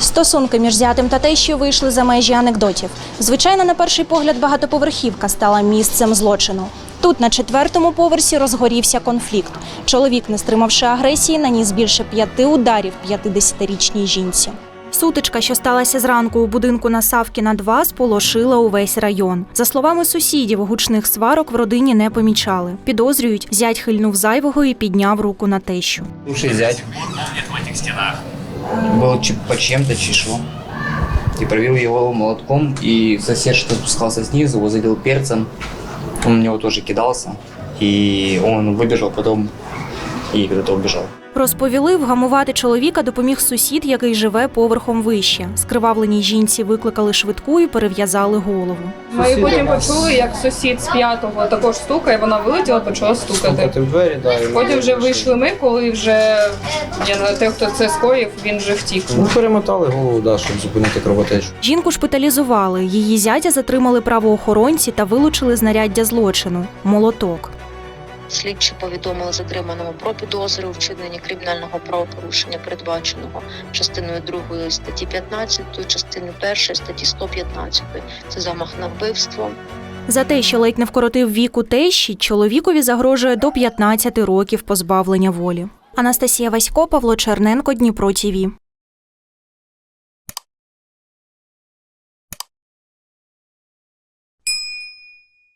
Стосунки між зятем та тещою вийшли за межі анекдотів. Звичайно, на перший погляд, багатоповерхівка стала місцем злочину. Тут на четвертому поверсі розгорівся конфлікт. Чоловік, не стримавши агресії, наніс більше п'яти ударів 50-річній жінці. Сутичка, що сталася зранку у будинку на Савкіна 2, сполошила увесь район. За словами сусідів, гучних сварок в родині не помічали. Підозрюють, зять хильнув зайвого і підняв руку на тещу. Слушай, зять. Был по чем-то чешу. И пробил его молотком, и сосед, что спускался снизу, его задел перцем. Он на него тоже кидался. И он выбежал потом и куда-то убежал. Розповіли, вгамувати чоловіка допоміг сусід, який живе поверхом вище. Скривавленій жінці викликали швидку і перев'язали голову. Ми потім почули, як сусід з п'ятого також стукає, вона вилетіла, почала стукати. Стукати в двері, да, і Потім вже вийшли. вийшли ми, коли вже я не те, хто це скоїв, він вже втік. Ну, перемотали голову, да, щоб зупинити кровотечу. Жінку шпиталізували. Її зятя затримали правоохоронці та вилучили знаряддя злочину молоток. Слідчі повідомили затриманому про підозру у вчиненні кримінального правопорушення, передбаченого частиною 2 статті 15, частиною 1 статті 115. Це замах на вбивство. За те, що ледь не вкоротив віку тещі, чоловікові загрожує до 15 років позбавлення волі. Анастасія Васько, Павло Черненко, Дніпро ТІВІ.